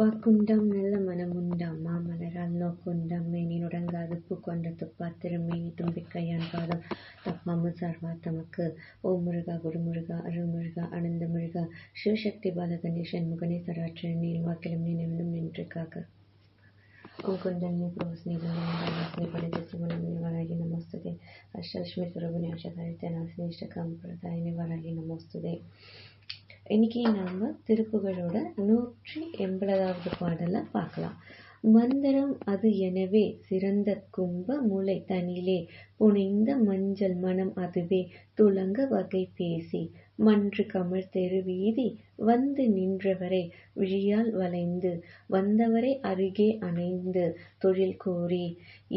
வாக்குண்டாம் நல்ல மனமுண்டாம் மாமலரால் நோக்குண்டாம் மேனி நுடங்காது பூக்கொண்ட துப்பாத்திரம் மேனி தும்பிக்கையான் பாதம் தப்பாமல் சார்வா தமக்கு ஓ முருகா குருமுருகா அருள்முருகா அனந்த முருகா சிவசக்தி பாலகணேசன் முகனே சராற்ற நீள் வாக்கிலும் நினைவிலும் நின்று காக்க ಓಂ ಕುಂಡಲಿನಿ ಪ್ರವಸ್ನಿ ಗಂಗನಾಸ್ನಿ ಪರಿದಸ್ಸಿ ಮನಮಿ ವರಾಗಿ ನಮಸ್ತುತೆ ಅಷ್ಟಲಕ್ಷ್ಮಿ ಸ್ವರೂಪಿಣಿ ಅಷ್ಟದಾರಿತ್ಯ ನಾಸಿನಿ இஷ்டகாம்பிரதாயினி வராகி நமோஸ்துதே இன்னைக்கு நாம திருப்புகளோட நூற்றி எண்பதாவது பாடலை பார்க்கலாம். மந்திரம் அது எனவே சிறந்த கும்ப முளை தனிலே. புனைந்த மஞ்சள் மனம் அதுவே. துலங்க வகை பேசி. மன்று கமழ் தெருவீதி வந்து நின்றவரை விழியால் வளைந்து. வந்தவரை அருகே அணைந்து. தொழில் கோரி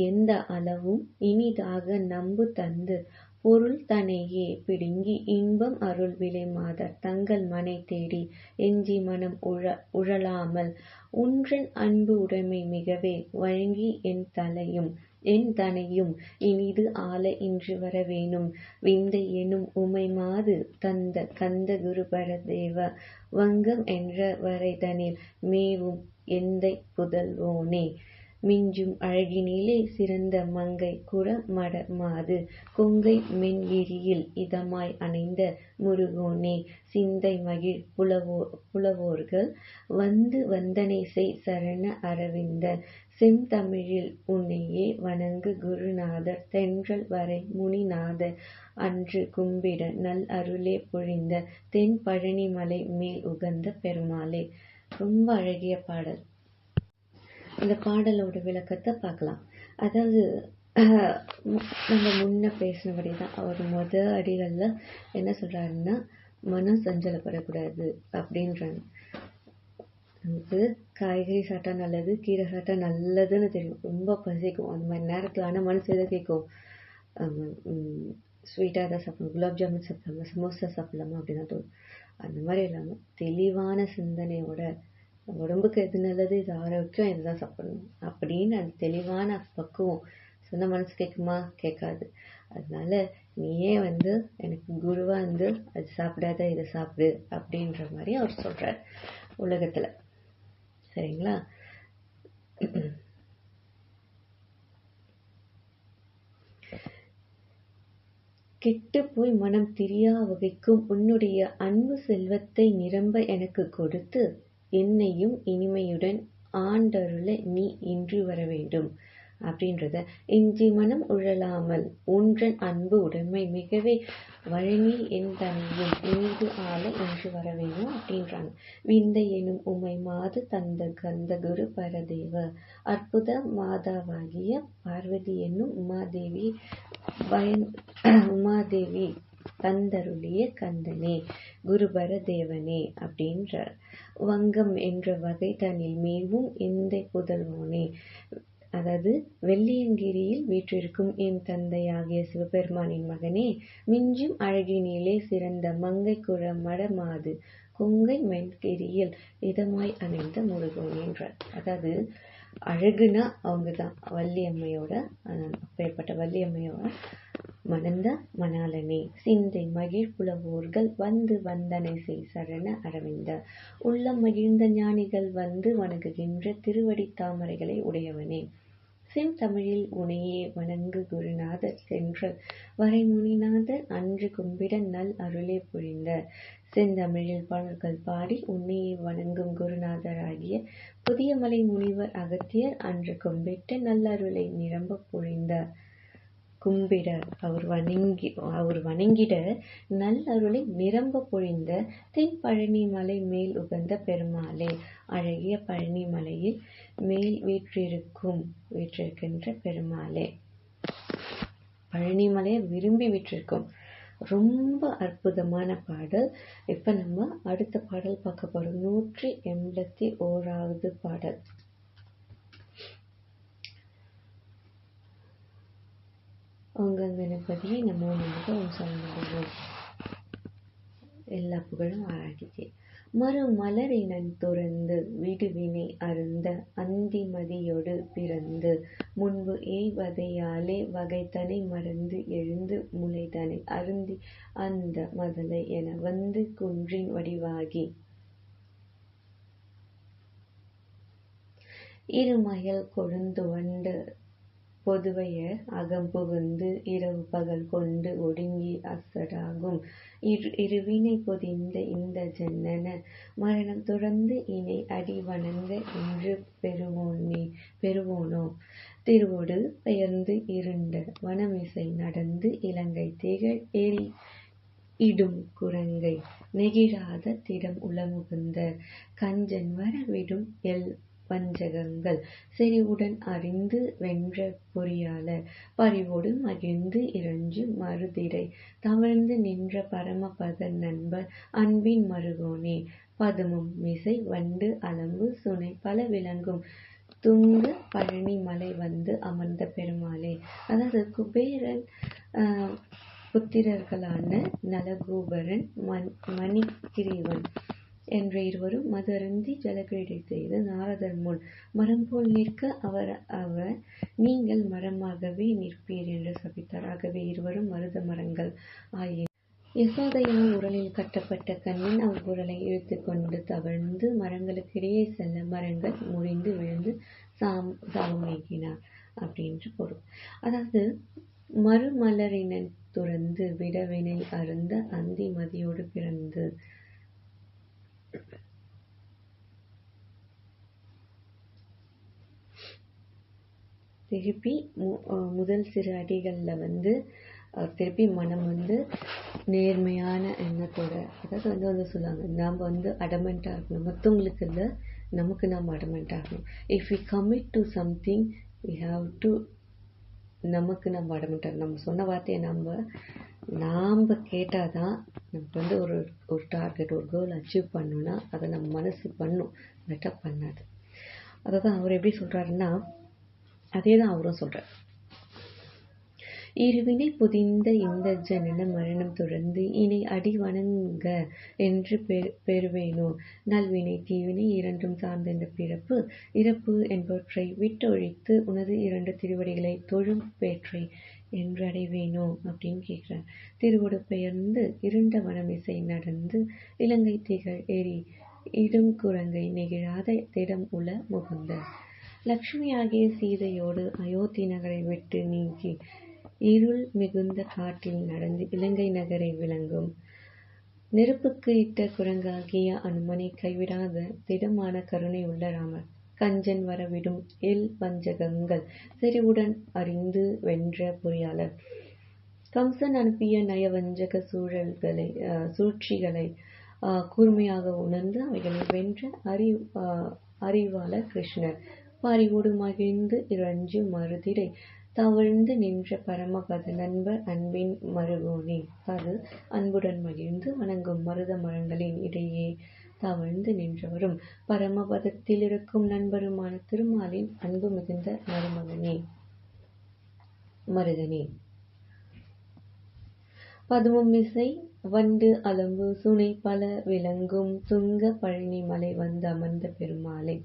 எந்த அளவும் இனிதாக நம்பு தந்து. பொருள் தனையே பிடுங்கி இன்பம் அருள் விலை மாதர் தங்கள் மனை தேடி எஞ்சி மனம் உழ உழலாமல் உன்றன் அன்பு உடைமை மிகவே வழங்கி என் தலையும் என் தனையும் இனிது ஆள இன்று வரவேணும் விந்தை எனும் உமை மாது தந்த கந்த குருபரதேவ வங்கம் என்ற வரைதனில் மேவும் எந்தை புதல்வோனே. மிஞ்சும் அழகினிலே சிறந்த மங்கை குற மட மாது கொங்கை மென்விழியில் இதமாய் அணைந்த முருகோனே சிந்தை மகிழ் புலவோ புலவோர்கள் வந்து வந்தனை செய் சரண அரவிந்த செந்தமிழில் உன்னையே வணங்கு குருநாதர் தென்றல் வரை முனிநாதர். அன்று கும்பிட நல் அருளே பொழிந்த தென் பழனிமலை மேல் உகந்த பெருமாளே. ரொம்ப அழகிய பாடல். இந்த பாடலோட விளக்கத்தை பார்க்கலாம். அதாவது நம்ம முன்ன பேசினபடி தான் அவர் முத அடிகளில் என்ன சொல்கிறாருன்னா மனம் சஞ்சலப்படக்கூடாது அப்படின்றாங்க. நமக்கு காய்கறி சாப்பிட்டா நல்லது கீரை சாப்பிட்டா நல்லதுன்னு தெரியும். ரொம்ப பசிக்கும். அந்த மாதிரி நேரத்தில் ஆனால் மனசு எதை கேட்கும் ஸ்வீட்டாக தான் சாப்பிடணும். குலாப் ஜாமுன் சாப்பிடலாமா? சமோசா சாப்பிடலாமா? அப்படின்னு தோணும். அந்த மாதிரி இல்லாமல் தெளிவான சிந்தனையோட உடம்புக்கு எது நல்லது இது ஆரோக்கியம் இதுதான் சாப்பிடணும். அப்படின்னு அந்த தெளிவான பக்குவம். சொன்ன மனசு கேட்குமா கேட்காது. அதனால நீயே வந்து எனக்கு குருவா வந்து அது சாப்பிடாத இதை சாப்பிடு அப்படின்ற மாதிரி அவர் சொல்றார் உலகத்துல. சரிங்களா? கெட்டு போய் மனம் திரியா வகைக்கும் உன்னுடைய அன்பு செல்வத்தை நிரம்ப எனக்கு கொடுத்து என்னையும் இனிமையுடன் ஆண்டருள நீ இன்று வர வேண்டும் அப்படின்றத. இஞ்சி மனம் உழலாமல் ஒன்றன் அன்பு உடைமை மிகவே வழங்கி என் தனியும் இனிது ஆள இன்று வர வேணும் அப்படின்றாங்க. விந்தை எனும் உமை மாது தந்த கந்த குரு பரதேவ அற்புத மாதாவாகிய பார்வதி என்னும் உமாதேவி பயன் உமாதேவி தந்தருளிய கந்தனே குருபர தேவனே அப்படின்றார். வங்கம் என்ற வகை தனில் மேவும் எந்த புதல்வோனே. அதாவது வெள்ளியங்கிரியில் வீற்றிருக்கும் என் தந்தையாகிய சிவபெருமானின் மகனே மிஞ்சும் அழகினிலே சிறந்த மங்கை குழ மடமாது கொங்கை மென்கிரியில் இதமாய் அணைந்த முருகன் என்றார். அதாவது அழகுனா அவங்க தான் வள்ளியம்மையோட அப்பேற்பட்ட வள்ளியம்மையோட மணந்த மணாலனே சிந்தை மகிழ் புலவோர்கள் வந்து வந்தனை செய் சரண அரவிந்த. உள்ளம் மகிழ்ந்த ஞானிகள் வந்து வணங்குகின்ற திருவடி தாமரைகளை உடையவனே. செந்தமிழில் உனையே வணங்கு குருநாதர் சென்றல் வரைமுனிநாதர் அன்று கும்பிட நல் அருளே புரிந்த செந்தமிழில் பாடல்கள் பாடி உன்னையே வணங்கும் குருநாதராகிய புதியமலை முனிவர் அகத்தியர் அன்று கும்பிட்டு நல்லருளை நிரம்ப பொழிந்த. கும்பிட அவர் வணங்கி அவர் வணங்கிட நல்லருளை நிரம்ப பொழிந்த தென் பழனி மலை மேல் உகந்த பெருமாளே. அழகிய பழனி மலையில் மேல் வீற்றிருக்கும் வீற்றிருக்கின்ற பெருமாளே. பழனி மலையை விரும்பி விட்டிருக்கும் ரொம்ப அற்புதமான பாடல். இப்போ நம்ம அடுத்த பாடல் பார்க்க போகிறோம் நூற்றி எண்பத்தி ஓராவது பாடல். உங்க கணபதியை நம்ம நமக்கு உன் எல்லா புகழும் ஆராய்ச்சி மறு மலரினன் துறந்து விடுவினை அருந்த அந்திமதியொடு பிறந்து முன்பு எய்வதையாலே வகைத்தனை மறந்து எழுந்து முளைதனை அருந்தி அந்த மதலை என வந்து குன்றின் வடிவாகி. இருமயல் கொழுந்துவண்டு பொதுவையர் அகம்புகுந்து இரவு பகல் கொண்டு ஒடுங்கி அசடாகும். இருவினை பொதிந்த இந்த ஜன்னன மரணம் தொடர்ந்து இணை அடி வணங்க என்று பெறுவோனோ திருவொடு பெயர்ந்து இருண்ட வனமிசை நடந்து இலங்கை திகழ் எரி இடும் குரங்கை நெகிழாத திடம் உளமுகுந்த கஞ்சன் வர விடும் எல் வஞ்சகங்கள் செறிவுடன் அறிந்து வென்ற பொறியாளர். பரிவோடு மகிழ்ந்து இறஞ்சு மறுதிரை தவழ்ந்து நின்ற பரமபத நண்பர் அன்பின் மருகோனே. பதுமும் மிசை வண்டு அலம்பு சுனை பல விளங்கும். துங்க பழனி மலை வந்து அமர்ந்த பெருமாளே. அதாவது குபேரன் புத்திரர்களான நலகூபரன் மண் மணிக்கிரீவன். என்ற இருவரும் மது அருந்தி ஜலக்கிரீடை செய்து நாரதர் முன் மரம் போல் நிற்க அவர் அவர் நீங்கள் மரமாகவே நிற்பீர் என்று சபித்தார். ஆகவே இருவரும் மருத மரங்கள் ஆயின. யசோதையின் உரலில் கட்டப்பட்ட கண்ணின் அவ்வுரலை இழுத்து கொண்டு தவழ்ந்து மரங்களுக்கிடையே செல்ல மரங்கள் முறிந்து விழுந்து சாம் சாபமேகினார் அப்படின்ற பொருள். அதாவது மறுமலரினை துறந்து விடவினை அருந்த அந்தி மதியோடு பிறந்து திருப்பி முதல் சிறு அடிகளில் வந்து திருப்பி மனம் வந்து நேர்மையான எண்ணத்தோட அதாவது வந்து வந்து சொல்லுவாங்க நாம் வந்து அடமெண்ட்டாக இருக்கணும் மற்றவங்களுக்கு இல்லை நமக்கு நாம் அடமெண்ட்டாக இருக்கணும் if we commit to something we have to நமக்கு நம்ம அடமெண்ட்டாக நம்ம சொன்ன வார்த்தையை நம்ம நாம் கேட்டால் தான் நமக்கு வந்து ஒரு ஒரு டார்கெட் ஒரு கோல் அச்சீவ் பண்ணணும்னா அதை நம்ம மனசு பண்ணும். இல்லாட்டா பண்ணாது. அதை தான் அவர் எப்படி சொல்கிறாருன்னா அதே தான் அவரும் சொல்கிறார் இருவினை புதிந்த இந்த ஜனன மரணம் தொடர்ந்து இனி அடி வணங்க என்று பெறுவேனோ? நல்வினை தீவினை இரண்டும் சார்ந்த இந்த பிறப்பு இறப்பு என்பவற்றை விட்டொழித்து உனது இரண்டு திருவடிகளை தொழும் பேற்றை என்றடைவேனோ? அப்படின்னு கேட்குறார். திருவடு பெயர்ந்து இருண்ட வனமிசை நடந்து இலங்கை திகழ் ஏறி இடும் குரங்கை நெகிழாத திடம் உல முகுந்த. லக்ஷ்மியாகிய சீதையோடு அயோத்தி நகரை விட்டு நீங்கி இருள் மிகுந்த காட்டில் நடந்து இலங்கை நகரை விளங்கும். நெருப்புக்கு இட்ட குரங்காகிய அனுமனை கைவிடாத திடமான கருணை உள்ள ராமர். கஞ்சன் வரவிடும் எல் வஞ்சகங்கள். செறிவுடன் அறிந்து வென்ற பொறியாளர். கம்சன் அனுப்பிய நயவஞ்சக சூழல்களை சூழ்ச்சிகளை கூர்மையாக உணர்ந்து அவைகளை வென்ற அறி அறிவாளர் கிருஷ்ணர். பாரிவோடு மகிழ்ந்து இரஞ்சு மறுதிரை தவழ்ந்து நின்ற பரமபத நண்பர் அன்பின் மருகோனே. அது அன்புடன் மகிழ்ந்து வணங்கும் மருத மரங்களின் இடையே தவழ்ந்து நின்றவரும் பரமபதத்தில் இருக்கும் நண்பருமான திருமாலின் அன்பு மிகுந்த மருமகனே. மருதனே. பதுமும் இசை வண்டு அலம்பு சுனை பல விளங்கும் துங்க பழனி மலை வந்து அமர்ந்த பெருமாளை.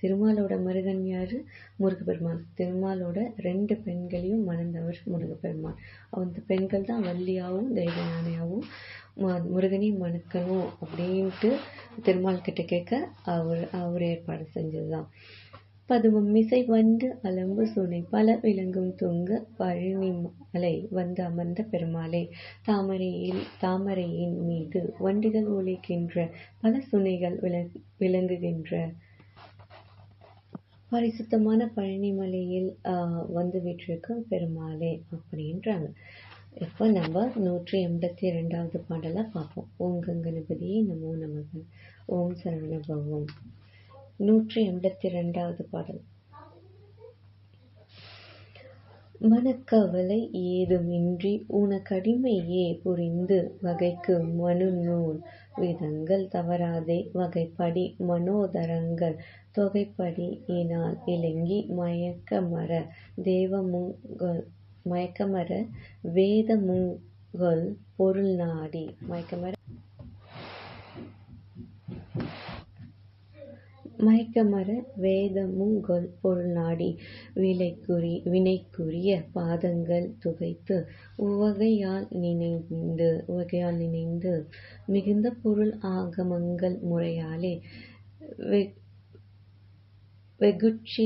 திருமாலோட மருகன் யாரு? முருகப்பெருமான். திருமாலோட ரெண்டு பெண்களையும் மணந்தவர் முருகப்பெருமான். அந்த பெண்கள் தான் வள்ளியாகவும் தெய்வயானையாகவும் முருகனையும் மணக்கணும் அப்படின்ட்டு திருமால் கிட்ட கேட்க அவர் அவர் ஏற்பாடு செஞ்சதுதான். பதுமம் மிசை வந்து அலம்பு சுனை பல விளங்கும் துங்க பழனி மலை வந்து அமர்ந்த பெருமாளே தாமரையில் தாமரையின் மீது வண்டுகள் ஒழிக்கின்ற பல சுனைகள் விளங்குகின்ற பரிசுத்தமான பழனிமலையில் வந்து விட்டிருக்கும் பெருமாளே அப்படின்றாங்க. இப்போ நம்ம நூற்றி எண்பத்தி இரண்டாவது பாடலை பார்ப்போம். ஓம் கங்கணபதியே நமோ நமக. ஓம் சரவண பவம். நூற்றி எண்பத்தி இரண்டாவது பாடல். மனக்கவலை ஏதுமின்றி உனக்கடிமையே புரிந்து வகைக்கு மனு நூல் விதங்கள் தவறாதே வகைப்படி மனோதரங்கள் தொகைப்படி இனால் இலங்கி மயக்கமர தேவமுங்கள் மயக்கமர வேதமுங்கள் பொருள் நாடி. மயக்கமர மயக்கமர வேதமுங்கொல் பொருள் நாடி. விலைக்குறி வினைக்குரிய பாதங்கள் துகைத்து உவகையால் நினைந்து உவகையால் நினைந்து மிகுந்த பொருள் ஆகமங்கள் முறையாலே வெகுட்சி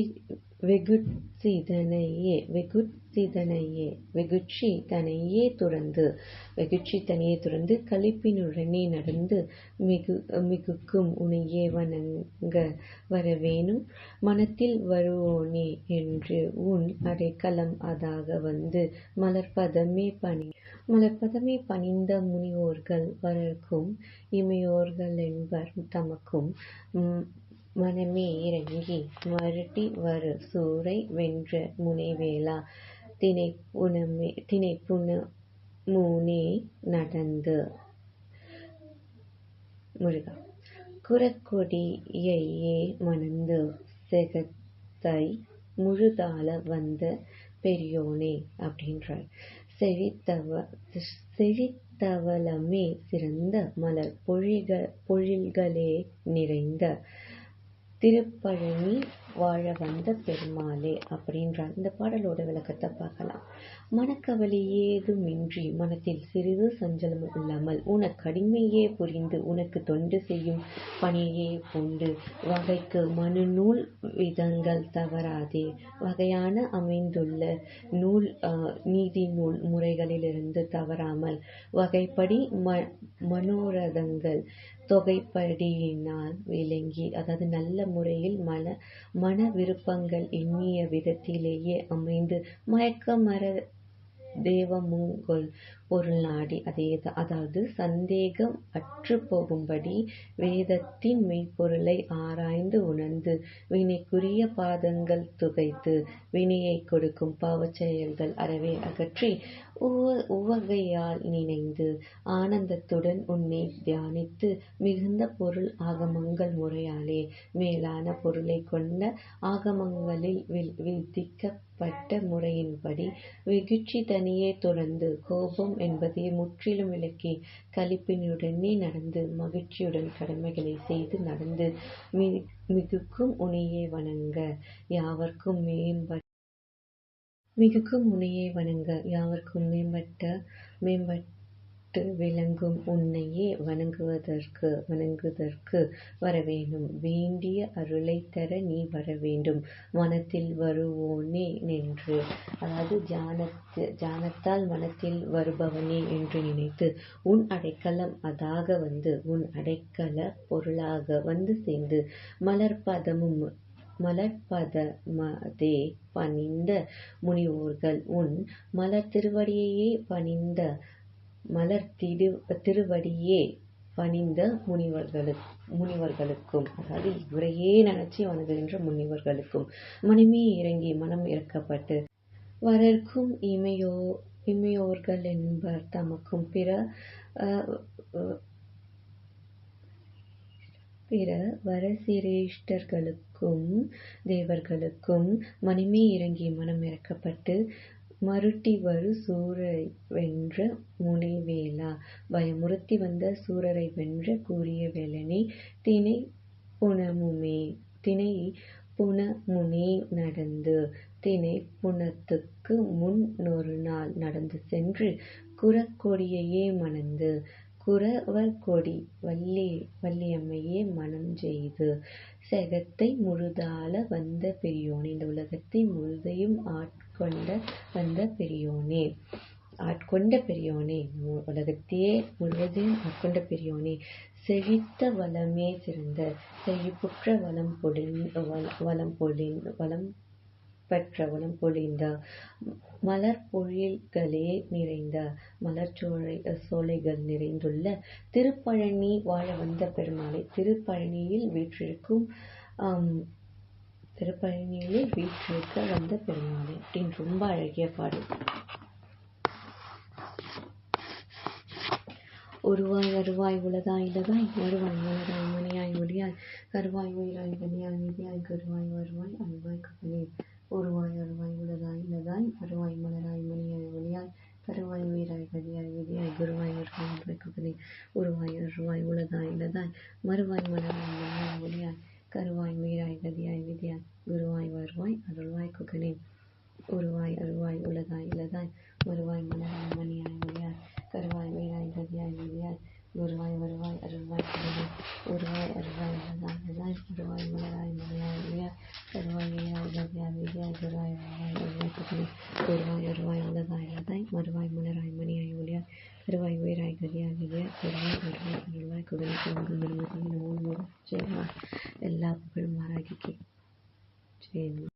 வெகுட்சிதனையே வெகுட்சிதனையே வெகுட்சி தனையே துறந்து வெகுட்சி தனையே துறந்து களிப்பினுடனே நடந்து மிகு மிகுக்கும் உனையே வணங்க வரவேணும். மனத்தில் வருவோனே என்று உன் அடைக்கலம் அதாக வந்து மலர்பதமே பணி மலர்பதமே பணிந்த முனிவோர்கள் வரர்க்கும் இமையோர்களென்பர் தமக்கும் மனமே இறங்கி மருட்டி வரு சூரை வென்ற முனைவேலா தினைப்புனமே தினைப்புனமுனே நடந்து. முருகா. குரக்கொடியையே மணந்து செகத்தை முழுதாள வந்த பெரியோனே அப்படின்றார் செழித்தவ செழித்தவளமே சிறந்த மலர் பொழிக பொழில்களே நிறைந்த திருப்பழனி வாழ வந்த பெருமாளே அப்படின்றார் இந்த பாடலோட விளக்கத்தை பார்க்கலாம். மனக்கவலை ஏதுமின்றி மனத்தில் சிறிது சஞ்சலம் இல்லாமல் உனக்கு அடிமையே புரிந்து உனக்கு தொண்டு செய்யும் பணியே பூண்டு வகைக்கு மனு நூல் விதங்கள் தவறாதே. வகையான அமைந்துள்ள நூல் நீதி நூல் முறைகளிலிருந்து தவறாமல் வகைப்படி ம மனோரதங்கள் தொகைப்படியினால் விளங்கி அதாவது நல்ல முறையில் மன மன விருப்பங்கள் எண்ணிய விதத்திலேயே அமைந்து மயக்கமர தேவமுங்கொள் பொருள் நாடி அதே அதாவது சந்தேகம் அற்று போகும்படி வேதத்தின் மெய்ப்பொருளை ஆராய்ந்து உணர்ந்து வினைக்குரிய பாதங்கள் துகைத்து வினையை கொடுக்கும் பாவச் செயல்கள் அறவே அகற்றி உவகையால் நினைந்து ஆனந்தத்துடன் உன்னை தியானித்து மிகுந்த பொருள் ஆகமங்கள் முறையாலே மேலான பொருளை கொண்ட ஆகமங்களில் விதிக்க பட்ட முறையின்படி வெகுட்சி தனியே தொடர்ந்து கோபம் என்பதை முற்றிலும் விலக்கி களிப்பினுடனே நடந்து மகிழ்ச்சியுடன் கடமைகளை செய்து நடந்து மிகுக்கும் உனையே வணங்க யாவர்க்கும் மேம்பட்ட மிகுக்கும் உனையே வணங்க யாவர்க்கும் மேம்பட்ட மேம்பட்ட விளங்கும் உன்னையே வணங்குவதற்கு வணங்குதற்கு வரவேணும் வேண்டிய அருளைத் தர நீ வரவேண்டும். மனத்தில் வருவோனே நின்று. அதாவது ஜானத்து ஜானத்தால் மனத்தில் வருபவனே என்று நினைத்து உன் அடைக்கலம் அதாக வந்து உன் அடைக்கல பொருளாக வந்து சேர்ந்து மலர்பதமும் மலர்பதமதே பணிந்த முனிவோர்கள் உன் மலர் திருவடியையே பணிந்த மலர் திரு திருவடியே பணிந்த முனிவர்களுக்கு முனிவர்களுக்கும் அதாவது இவரையே நினைச்சு வணங்குகின்ற முனிவர்களுக்கும் மனமே இறங்கி மனம் இறக்கப்பட்டு வரர்க்கும் இமையோ இமையோர்கள் என்பர் தமக்கும் பிற பிற வரசிரேஷ்டர்களுக்கும் தேவர்களுக்கும் மனமே இறங்கி மனம் இறக்கப்பட்டு மருட்டி வரு சூரை வென்ற முனைவேலா. பயமுறுத்தி வந்த சூரரை வென்ற கூறிய வேலனே தினை புனமுமே தினை புனமுனே நடந்து தினை புனத்துக்கு முன் ஒரு நாள் நடந்து சென்று குரக்கொடியையே மணந்து குறவர் கொடி வள்ளி வள்ளியம்மையே மனம் செய்து செகத்தை முழுதாள வந்த பெரியோன் இந்த உலகத்தை முழுதையும் ஆட் வந்த பெரியோனே. ஆட்கொண்ட பெரியோனே உலகத்தையே முழுவதையும் ஆட்கொண்ட பெரியோனே செழித்த வளமே சிறந்த செழிப்புற்ற வளம் பொழின் வளம் பொழின் வளம் பெற்ற வளம் பொழிந்த. மலர் பொழில்களே நிறைந்த மலர் சோலை சோலைகள் நிறைந்துள்ள திருப்பழனி வாழ வந்த பெருமாளை திருப்பழனியில் வீற்றிருக்கும் திருப்பயணியிலே வீற்றிருக்க வந்த பெருமாளே. அப்படின்னு ரொம்ப அழகிய பாடல். உருவாய் வருவாய் உலதாய் இலகாய் வருவாய் உலதாய் மணியாய் ஒளியாய் கருவாய் உயிராய் கனியாய் நிதியாய் கருவாய் வருவாய் அருவாய் கப்பலே ஒருவாய் அருவாய் உலதாய் இலகாய் வருவாய் மலராய் மணியாய் ஒளியாய் கருவாய் உயிராய் கதியாய் விதியாய் குருவாய் வருவாய் அருவாய் உருவாய் அருவாய் உலதாய் இலகாய் மறுவாய் மலராய் மகனே உருவாய் அருவாய் உலகாய் இலதாய் வருவாய் மலராய் மணியாய் மொழியாய் கருவாய் வேளாய் கதியாய் மொழியாய் குருவாய் வருவாய் அருள்வாய் கருவாய் உருவாய் அருள்வாய் இலதாய் இலதாய் வருவாய் மலராய் மொழியாய் மொழியாய் கருவாய் வேளாய் கதியாய் விதியாய் குருவாய் வருவாய் அருள்வாய் கருவாய் உருவாய் அருள்வாய் உலகாய் இலதாய் வருவாய் மலராய் மணியாய் மொழியாய் கருவாய் வேராய் கதியாய் விதியாய் குருவாய் வருவாய் அருள்வாய் குதிரை குழந்தை மருமகன் ஓன் எல்லா புகழும் மாராகிக்கு சரி